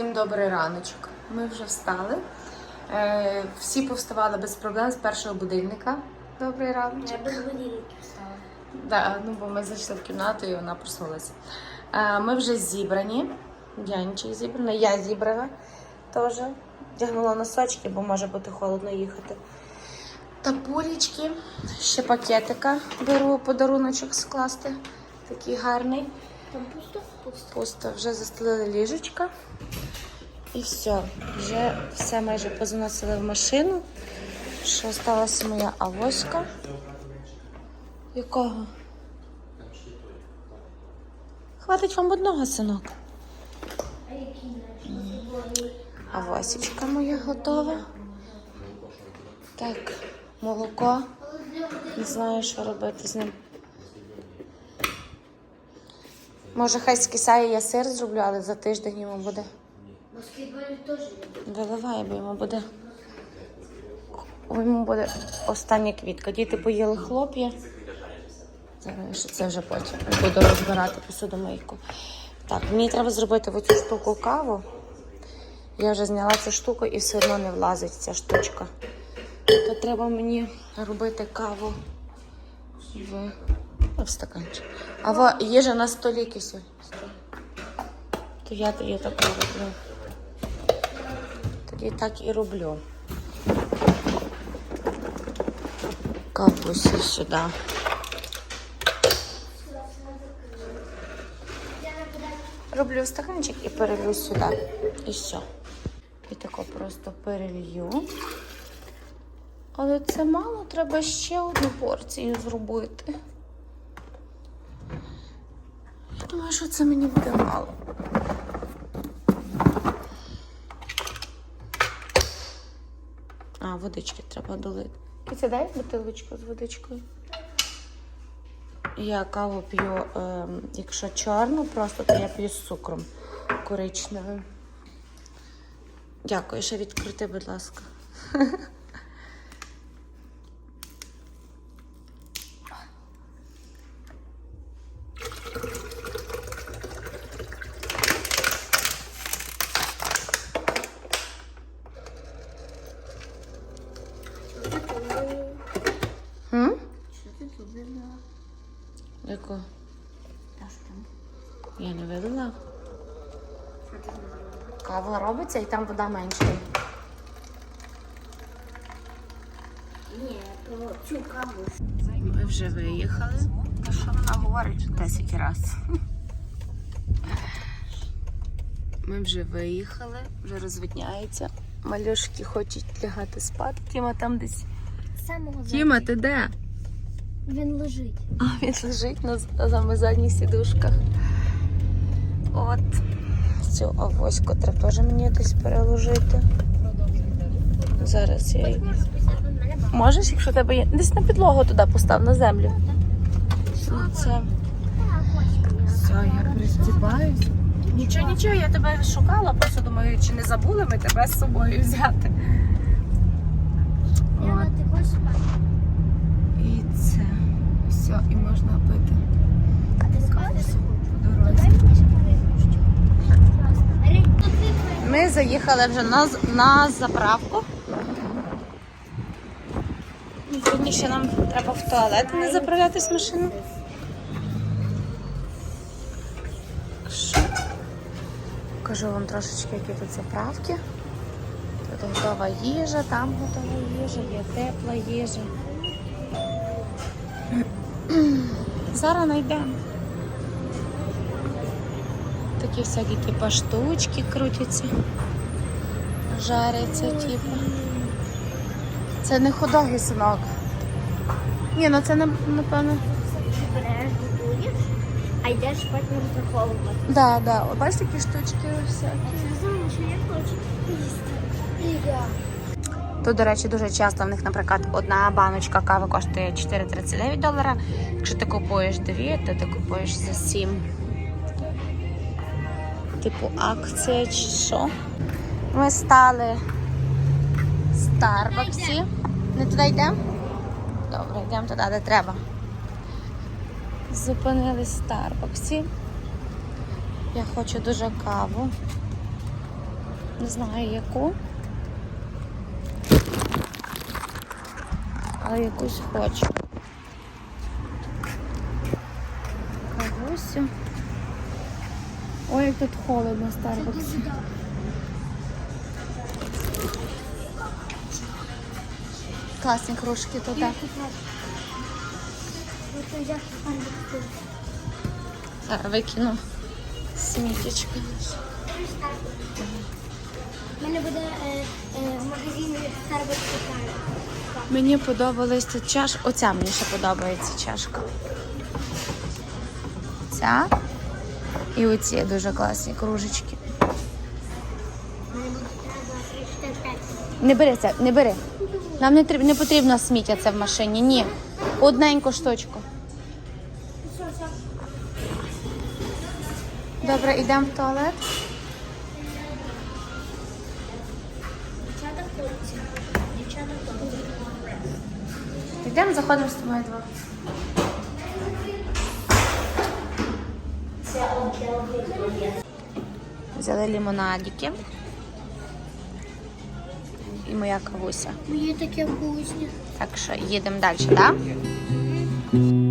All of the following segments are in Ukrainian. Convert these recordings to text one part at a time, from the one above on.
Всім добрий раночок. Ми вже встали. Е, всі повставали без проблем з першого будильника. Добрий раночок. Я без будильників встала. Да, ну бо ми зайшли в кімнату і вона проснулася. Е, ми вже зібрані. Янчик зібрана, я зібрана теж. Вдягнула носочки, бо може бути холодно їхати. Та пулічки, ще пакетика беру подаруночок скласти. Такий гарний. Там пусто? Пусто. Пусто, вже застелили ліжечка. І все. Вже все майже позаносили в машину. Ще залишилася моя авоська. Якого? Хватить вам одного, синок. Авосічка моя готова. Так, молоко. Не знаю, що робити з ним. Може, хай скисає, я сир зроблю, але за тиждень йому буде. Баскетболі теж є. Виливай, бо йому буде. Йому буде остання квітка. Діти поїли хлоп'я. Це вже потім. Буду розбирати посудомийку. Так, мені треба зробити оцю штуку каву. Я вже зняла цю штуку і все одно не влазить ця штучка. То треба мені робити каву в, в стаканчик. А во, їжа на столі кисю. То я тоді так роблю. Тоді так і роблю. Кавусі сюди. Роблю в стаканчик і перелью сюди. І все. І тако просто перелью. Але це мало, треба ще одну порцію зробити. Я думаю, що це мені буде мало. А, водички треба долити. Киця, дай бутилочку з водичкою. Я каву п'ю, ем, якщо чорну, просто то я п'ю з цукром коричневим. Дякую, ще відкрити, будь ласка. М? Що ти тут вибрала? Яку? Та що там? Я не видала. Що ти зробила? Робиться і там вода менше. Ні, про цю каву. Ми вже виїхали. Та що вона говорить 10 разів? Ми вже виїхали, вже розвидняється. Малюшки хочуть лягати спати. Тіма там десь. Самого Тіма, ти де? Він лежить. А він лежить на, на задніх сідушках. От. Цю авоську треба теж мені десь переложити. Зараз я її. Можеш, якщо тебе є. Десь на підлогу туди постав на землю. Це. Все, я пристібаюсь. Нічого, нічого, я тебе шукала, просто думаю, чи не забули ми тебе з собою взяти. Спати? І це. Все, і можна пити А ти спати? по дорозі. Дай мені ще перегрузчу. Рей, тут випадь. Ми заїхали вже на, на заправку. Ще нам треба в туалет не заправлятись машину. Покажу вам трошечки, які тут заправки. Тут готова їжа, там готова їжа, є тепла їжа. Зараз знайдемо. Такі всякі типа штучки крутяться, жаряться, типу. Це не ходоги, синок. Ні, ну це напевно. А йдеш розраховувати. Да, да. О, Бачиш такі штучки всякі. Що я хочу їсти. Тут, до речі, дуже часто в них, наприклад, одна баночка кави коштує 4,39 долара. Якщо ти купуєш дві, то ти купуєш за 7. Типу акція чи що. Ми стали в Старбаксі. Не туди йдемо? Добре, йдемо туди, де треба. Зупинились в Старбаксі. Я хочу дуже каву. Не знаю яку. Але якусь хочу. Кавусю. Ой, як тут холодно, Старбаксі. Класні кружки тут. так. Викину смітечко. У мене буде в магазині Starbucks Мені подобалась ця чаш. Оця мені ще подобається чашка. Ця. І оці дуже класні кружечки. Мені буде треба 3, 4, 5. Не бери це, не бери. Нам не, не потрібно сміття це в машині. Ні. Одненьку штучку. Добре, йдемо в туалет. Йдемо, заходимо з тобою двох. Взяли лимонадики. І моя кавуся. Мені таке вкусне. Так що їдемо далі, так? Да?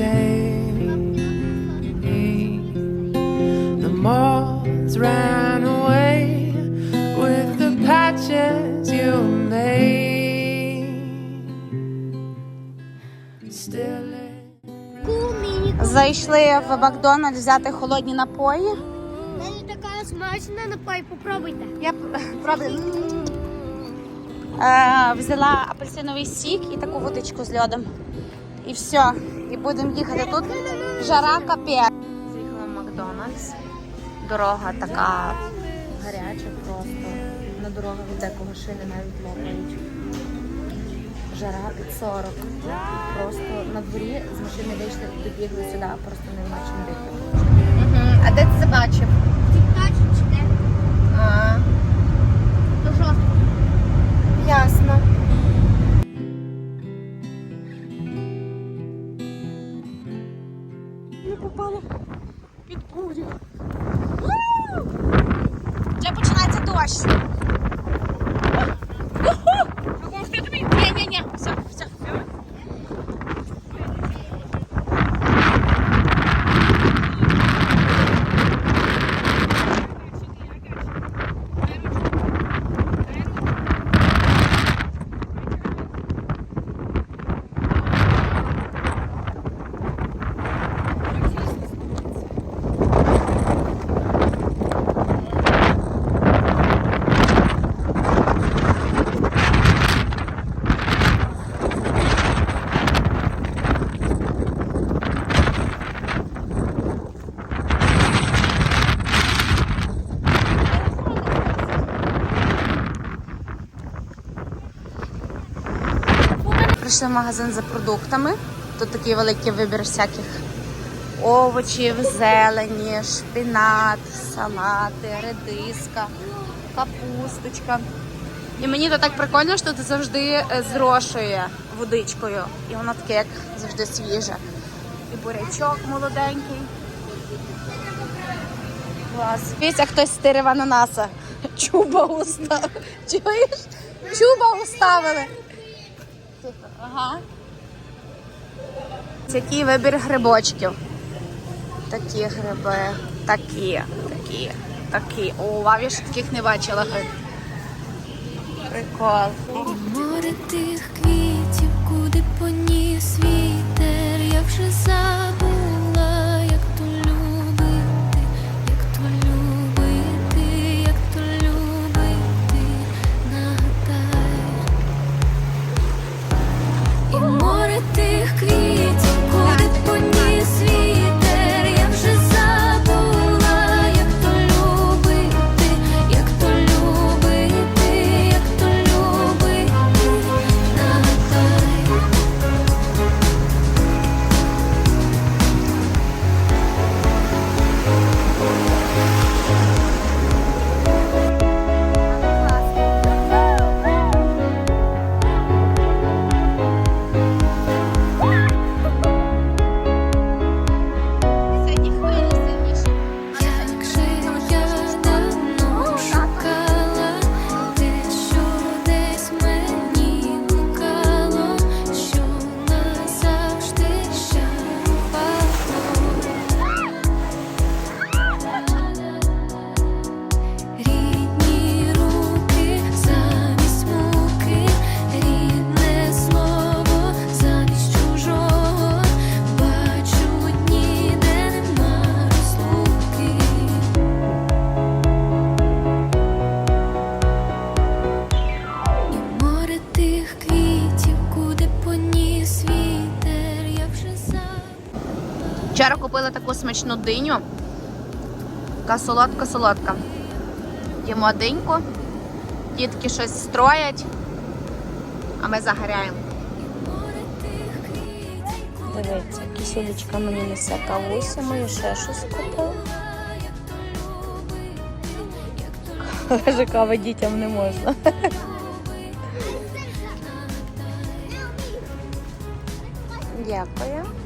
Save. The moths ran away with the patches you made. Still. Зайшли в Макдональдс взяти холодні напої. Мені така смачна напай, попробуйте. Я пробую. Е, взяла апельсиновий сік і таку водичку з льодом. І все. Будемо їхати. Тут жара капець. Заїхала в Макдональдс. Дорога така гаряча просто. На дорогах від декого шини навіть лопають. Жара під 40. Просто на дворі з машини вийшли, добігли сюди, просто не нема чим дихати. А де ти це бачив? Тіктачі чи де? А, То жорстко. ясно. Магазин за продуктами. Тут такий великий вибір всяких овочів, зелені, шпинат, салати, редиска, капусточка. І мені то так прикольно, що тут завжди е, зрошує водичкою. І воно таке, як завжди свіже. І бурячок молоденький. Клас. Дивіться, хтось стирив ананаса. Чуба уставив. Чуєш? Чуба уставили. Ага. Який вибір грибочків. Такі гриби, такі, такі, такі. О, вау, я ще таких не бачила. Прикол. Море тих квітів, куди поніс вітер, я вже забула, тих квітів, смачну диню. Така солодка-солодка. Їмо диньку, дітки щось строять, а ми загоряємо. Дивіться, кисілечка мені несе кавуся, мою ще щось купив. Каже, кава дітям не можна. Дякую.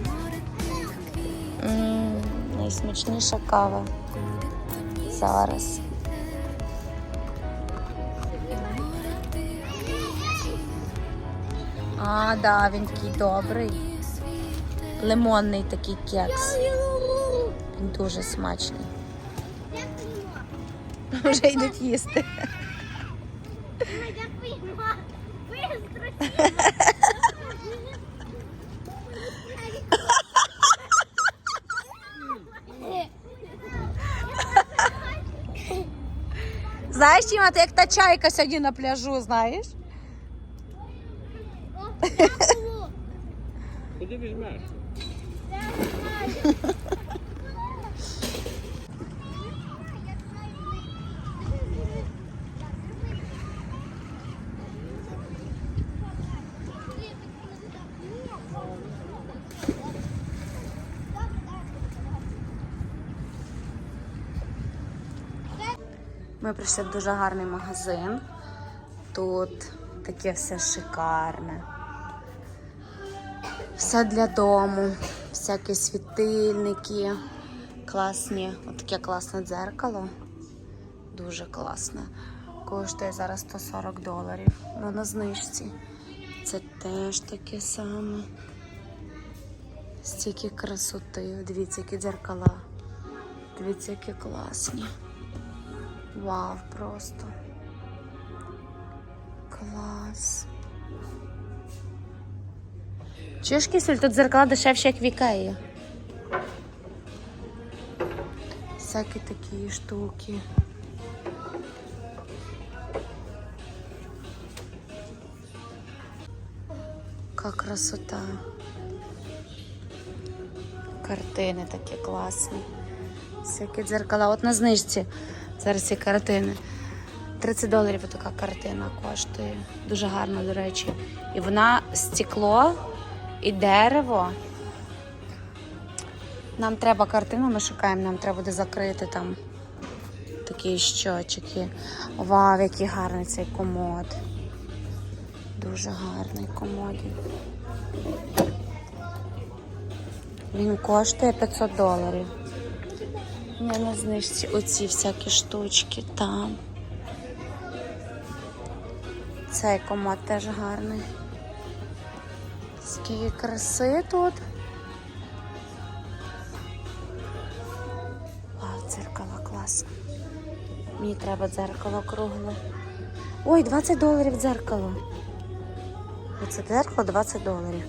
Найсмачніша кава. Зараз. А, да, він такий добрий. Лимонний такий кекс. Він дуже смачний. Вже йдуть їсти. Знаєш, Тіма, ти як та чайка сьогодні на пляжу, знаєш? Куди візьмеш? Ми прийшли в дуже гарний магазин. Тут таке все шикарне. Все для дому, всякі світильники, класні, отаке класне дзеркало. Дуже класне. Коштує зараз 140 доларів. Ну, на знижці. Це теж таке саме. Стільки красоти. Дивіться, які дзеркала. Дивіться, які класні. Вау, просто. Клас. Чуєш, Кісель, тут зеркала дешевші, як в Ікеї. Всякі такі штуки. Яка красота. Картини такі класні. Всякі дзеркала. От на знижці зараз ці картини. 30 доларів така картина коштує. Дуже гарно, до речі. І вона стекло і дерево. Нам треба картину, ми шукаємо, нам треба буде закрити там такі щочики. Вау, який гарний цей комод. Дуже гарний комодик. Він коштує 500 доларів. Я на знижці оці всякі штучки там. Цей комод теж гарний. Скільки краси тут. Вау, дзеркало класно. Мені треба дзеркало кругле. Ой, 20 доларів дзеркало. Оце дзеркало 20 доларів.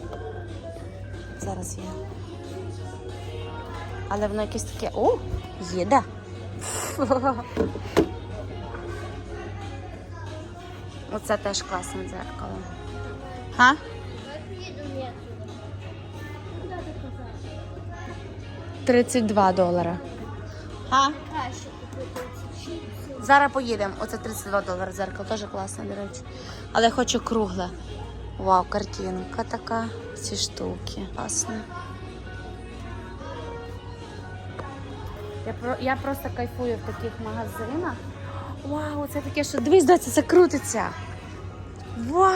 Зараз я. Але воно якесь таке. О, їде. Оце теж класне дзеркало. Га? 32 долара. Га? Краще купити ці чіпси. Зараз поїдемо. Оце 32 долари дзеркало, теж класне, до речі. Але я хочу кругле. Вау, картинка така. Ці штуки. Класно. Я, про, я просто кайфую в таких магазинах. Вау, це таке, що дивись, доця, це крутиться. Вау!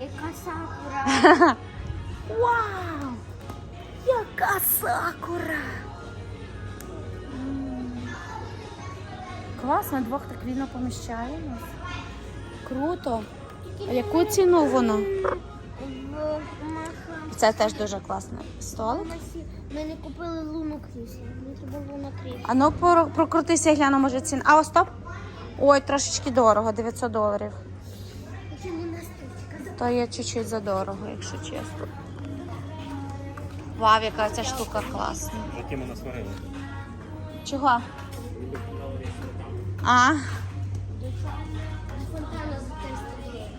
Яка сакура. Вау! Яка сакура! Класно, двох так вільно поміщаємось. Круто. А яку ціну воно? Це теж дуже класний столик. Ми не купили луну крісло. Мені треба луна крісло. А ну про- прокрутися, я гляну, може ціна. А, о, стоп. Ой, трошечки дорого, 900 доларів. То є чуть-чуть задорого, якщо чесно. Вау, яка ця штука класна. За ким вона сварила? Чого? А? Фонтана за 300 гривень.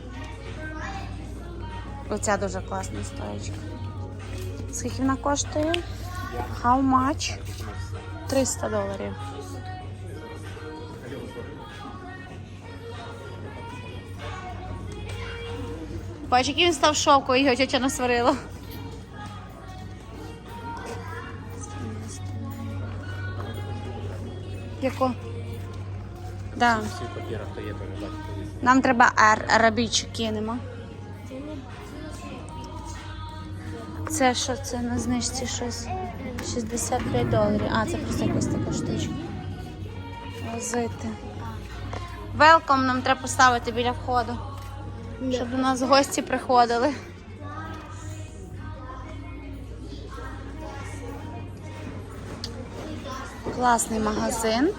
Оця дуже класна стоїчка. Скільки вона коштує? How much? 300 доларів. Бач, який він став шовкою, його тетя насварила. Яко? Да. Нам треба ар, арабічу кинемо. Це що це на знижці щось? 65 доларів. А, це просто якась така штучка. Возити. Велком нам треба поставити біля входу. Щоб до нас гості приходили. Класний магазин.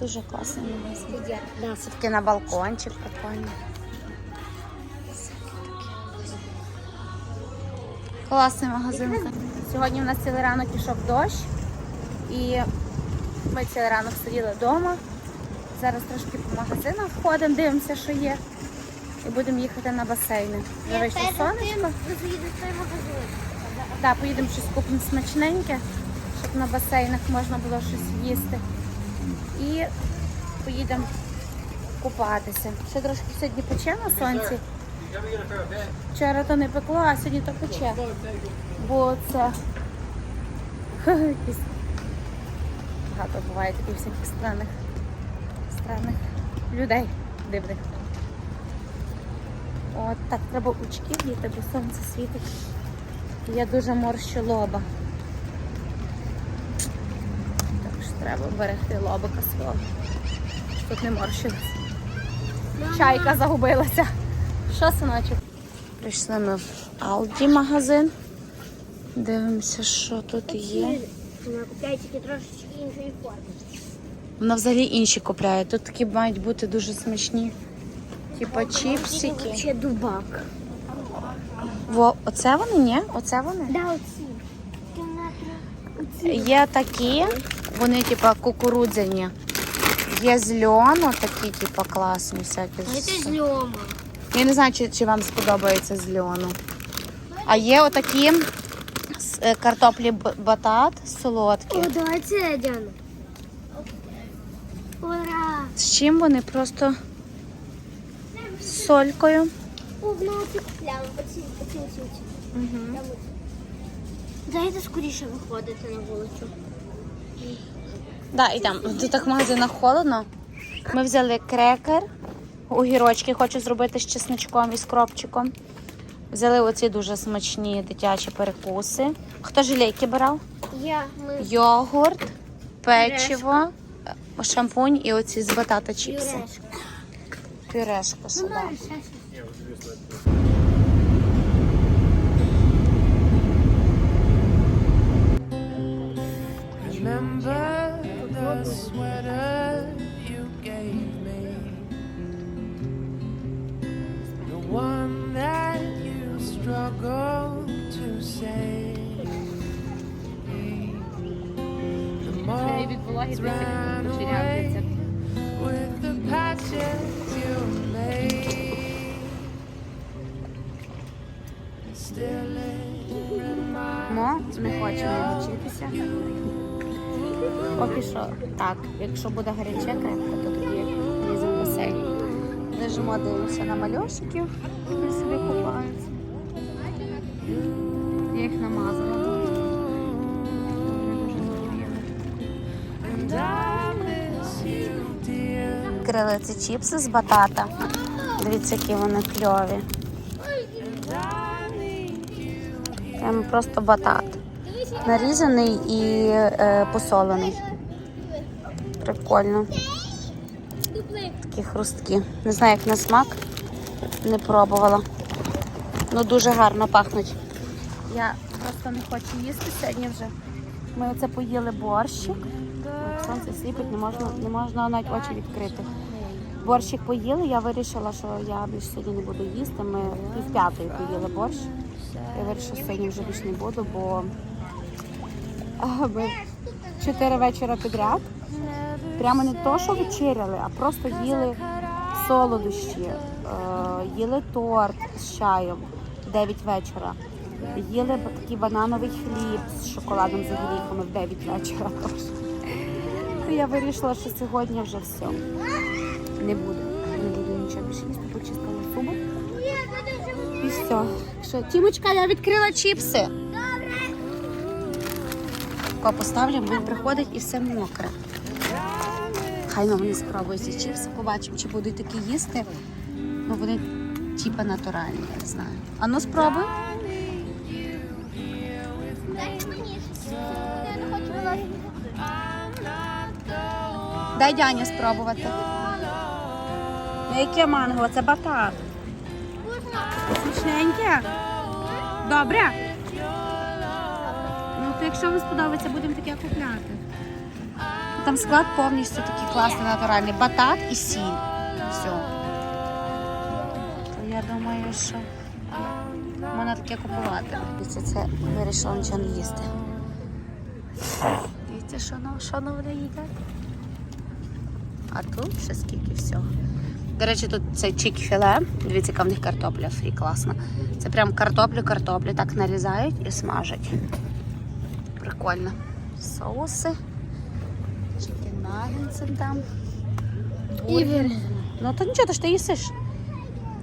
Дуже класний магазин. Ти де? Да. Це таки на балкончик прикольно. Класний магазин. Сьогодні в нас цілий ранок пішов дощ. І ми цілий ранок сиділи вдома. Зараз трошки по магазинах ходимо, дивимося, що є. І будемо їхати на басейни. Вийшло сонечко. Так, поїдемо щось купимо смачненьке, щоб на басейнах можна було щось їсти. І поїдемо купатися. Ще трошки сьогодні пече на сонці. Вчора то не пекло, а сьогодні то пече. Бо це багато буває таких всяких странних, странних людей дивних. От так треба очки вдіти, бо сонце світить. Я дуже морщу лоба. Так що треба берегти лобика свого. Тут не морщилась. Чайка загубилася. Що, синочок? Прийшли ми в Алді магазин. Дивимося, що тут є. Вона купляє тільки трошечки іншої форми. Вона взагалі інші купляє. Тут такі мають бути дуже смачні. Типа чіпсики. Ще дубак. Во, оце вони, ні? Оце вони? Да, оці. Є такі, вони типа кукурудзяні. Є з льону такі, типа класні всякі. Це з. Я не знаю, чи, чи вам сподобається з льону. А є отакі з е, картоплі батат солодкі. О, давай це, Діана. Ура! З чим вони просто з солькою. Оці. Дайте скоріше виходити на вулицю. Да, і там в тих магазинах холодно. Ми взяли крекер, огірочки хочу зробити з чесничком і з кропчиком. Взяли оці дуже смачні дитячі перекуси. Хто жилейки брав? Я, ми, Йогурт, печиво, е, шампунь і оці з батата чіпси. Юрешка. Пюрешка сюди. Якщо буде гаряче крепко, то тоді ліземо в басейн. Лежимо, дивимося на мальошиків, які собі купаються. Я їх намазала. Відкрили ці чіпси з батата. Дивіться, які вони кльові. Прямо просто батат. Нарізаний і е, посолений. Прикольно. Такі хрусткі. Не знаю, як на смак. Не пробувала. Ну дуже гарно пахнуть. Я просто не хочу їсти сьогодні вже. Ми оце поїли борщик. Сонце сліпить, не можна, не можна навіть очі відкрити. Борщик поїли, я вирішила, що я більше сьогодні не буду їсти. Ми пів п'ятої поїли борщ. Я вирішила, що сьогодні вже більше не буду, бо чотири вечора підряд. Прямо не то, що вечеряли, а просто їли солодощі, е, їли торт з чаєм 9 вечора. Їли такий банановий хліб з шоколадом з горіхами в 9 вечора. То я вирішила, що сьогодні вже все. Не буду. Не буду нічого більше їсти, почистила зуби. І все. Що, Тімочка, я відкрила чіпси. Тако поставлю, він приходить і все мокре. Хай вони спробують ці чіпси, побачимо, чи будуть такі їсти. Ну вони типа натуральні, я не знаю. А ну спробуй. Мені. Дай Дяні спробувати. Ну, яке манго? Це батат. Смачненьке? Добре? Ну, то якщо вам сподобається, будемо таке купляти. Там склад повністю такий класний, натуральний. Батат і сіль. Все. Я думаю, що можна таке купувати. Дивіться, це вирішила нічого не їсти. Дивіться, що ну, що вони їдять. А тут ще скільки всього. До речі, тут це чік-філе. Дивіться, яка картопля фрі класна. Це прям картоплю, картоплю так нарізають і смажать. Прикольно. Соуси. Чікен там. Бургер. Ну то нічого, то ж ти їсиш.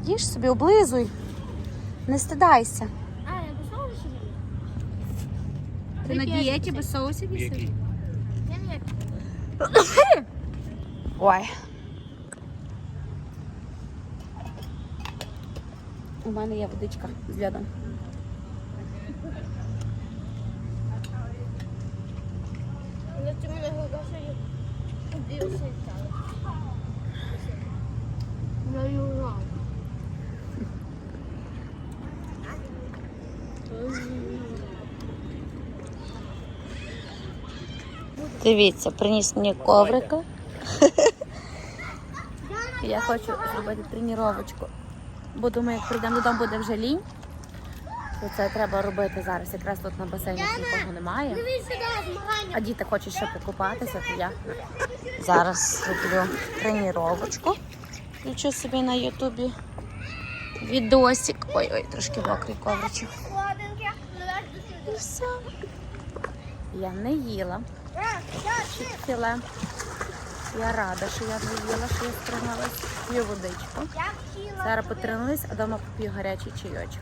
Їж собі, облизуй. Не стидайся. А, я вже собі? Ти на дієті без соусів їсиш? Ой. У мене є водичка з льодом. Ну, ти мене Дивіться, приніс мені коврика. Я хочу зробити тренувачку. Бо думаю, як прийдемо додому, буде вже лінь. То це треба робити зараз. Якраз тут на басейні нікого немає. Змагання. А діти хочуть ще покупатися, то я зараз зроблю тренувачку. Включу собі на Ютубі відосик. Ой-ой, трошки мокрий ковричок. До сюди. Все. Я не їла філе. Я рада, що я не їла, що я стрималась. П'ю водичку. Зараз потренуюсь, а дома поп'ю гарячий чайочок.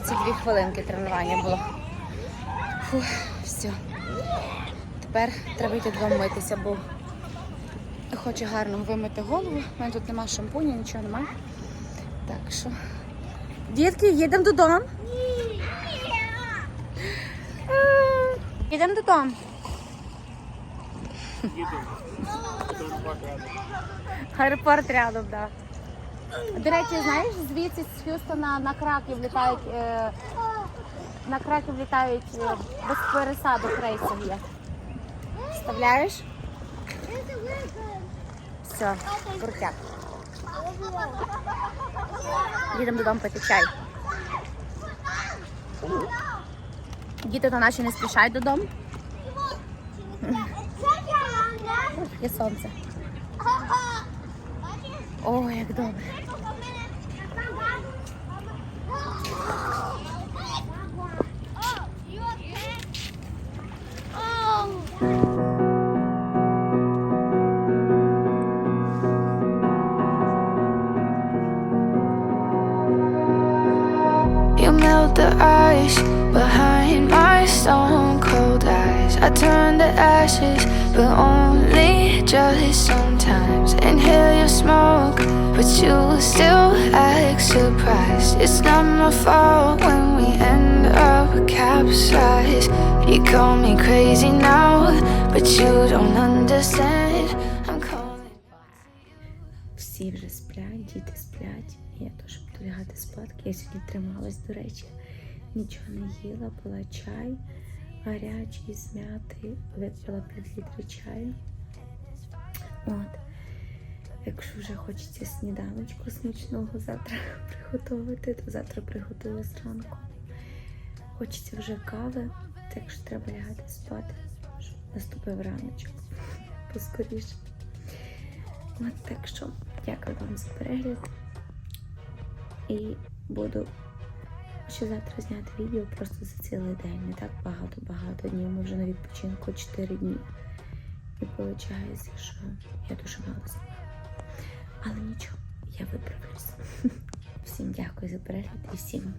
22 хвилинки тренування було. Фух, все. Тепер треба йти додому митися, бо хочу гарно вимити голову. У мене тут немає шампуня, нічого немає. Так що. Дітки, їдемо додому. Їдемо додому. Аеропорт рядом, так. Да. До речі, знаєш, звідси з Х'юстона на Краків літають е, на Краків літають е, без пересадок рейсів є. Вставляєш? Все, крутяк. Їдемо додому пити чай. Діти то наші не спішають додому. Є сонце. О, як добре. Ashes, but only just sometimes. Inhale your smoke, but you still act surprised. It's not my fault when we end up capsized. You call me crazy now, but you don't understand. I'm calling. Всі вже сплять, діти сплять. Я теж буду лягати спадки. Я сьогодні трималась, до речі. нічого не їла, пила чай гарячий, змятий, випила пів літри чаю. От. Якщо вже хочеться сніданочку смачного завтра приготувати, то завтра приготую зранку. Хочеться вже кави, так що треба лягати спати, щоб наступив раночок поскоріше. От так що дякую вам за перегляд. І буду ще завтра зняти відео просто за цілий день. Не так багато-багато днів. Ми вже на відпочинку 4 дні. І виходить, що я дуже мало знімаю. Але нічого, я виправлюсь. Всім дякую за перегляд і всім